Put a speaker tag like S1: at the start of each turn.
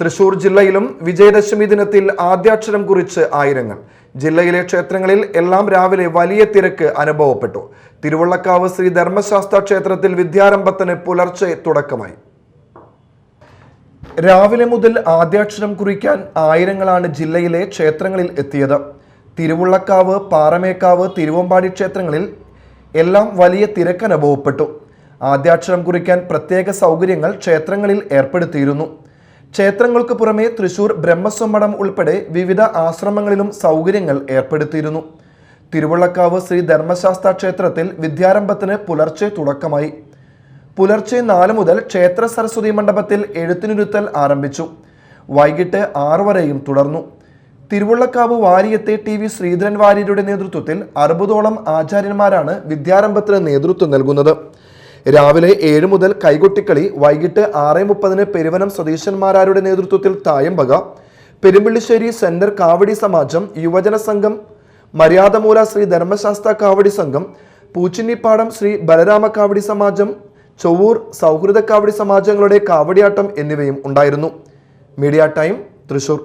S1: തൃശൂർ ജില്ലയിലും വിജയദശമി ദിനത്തിൽ ആദ്യാക്ഷരം കുറിച്ച് ആയിരങ്ങൾ. ജില്ലയിലെ ക്ഷേത്രങ്ങളിൽ എല്ലാം രാവിലെ വലിയ തിരക്ക് അനുഭവപ്പെട്ടു. തിരുവള്ളക്കാവ് ശ്രീ ധർമ്മശാസ്ത്ര ക്ഷേത്രത്തിൽ വിദ്യാരംഭത്തിന് പുലർച്ചെ തുടക്കമായി. രാവിലെ മുതൽ ആദ്യാക്ഷരം കുറിക്കാൻ ആയിരങ്ങളാണ് ജില്ലയിലെ ക്ഷേത്രങ്ങളിൽ എത്തിയത്. തിരുവുള്ളക്കാവ് പാറമേക്കാവ് തിരുവമ്പാടി ക്ഷേത്രങ്ങളിൽ എല്ലാം വലിയ തിരക്ക് അനുഭവപ്പെട്ടു ആദ്യാക്ഷരം കുറിക്കാൻ പ്രത്യേക സൗകര്യങ്ങൾ ക്ഷേത്രങ്ങളിൽ ഏർപ്പെടുത്തിയിരുന്നു. ക്ഷേത്രങ്ങൾക്ക് പുറമെ തൃശൂർ ബ്രഹ്മസ്വമഠം ഉൾപ്പെടെ വിവിധ ആശ്രമങ്ങളിലും സൗകര്യങ്ങൾ ഏർപ്പെടുത്തിയിരുന്നു. തിരുവള്ളക്കാവ് ശ്രീ ധർമ്മശാസ്ത്ര ക്ഷേത്രത്തിൽ വിദ്യാരംഭത്തിന് പുലർച്ചെ തുടക്കമായി. പുലർച്ചെ നാല് മുതൽ ക്ഷേത്ര സരസ്വതി മണ്ഡപത്തിൽ എഴുത്തിനിരുത്തൽ ആരംഭിച്ചു. വൈകിട്ട് ആറു വരെയും തുടർന്നു. തിരുവള്ളക്കാവ് വാരിയത്തെ ടി വി ശ്രീധരൻ വാര്യരുടെ നേതൃത്വത്തിൽ അറുപതോളം ആചാര്യന്മാരാണ് വിദ്യാരംഭത്തിന് നേതൃത്വം നൽകുന്നത്. രാവിലെ ഏഴ് മുതൽ കൈകൊട്ടിക്കളി വൈകിട്ട് ആറ് മുപ്പതിന് പെരുവനം സ്വദേശന്മാരാരുടെ നേതൃത്വത്തിൽ തായമ്പക പെരുമ്പിള്ളിശ്ശേരി സെന്റർ കാവടി സമാജം യുവജന സംഘം മര്യാദമൂല ശ്രീ ധർമ്മശാസ്ത്ര കാവടി സംഘം പൂച്ചിന്നിപ്പാടം ശ്രീ ബലരാമ കാവടി സമാജം ചൊവ്വൂർ സൗഹൃദ കാവടി സമാജങ്ങളുടെ കാവടിയാട്ടം എന്നിവയും ഉണ്ടായിരുന്നു. Media time Thrissur.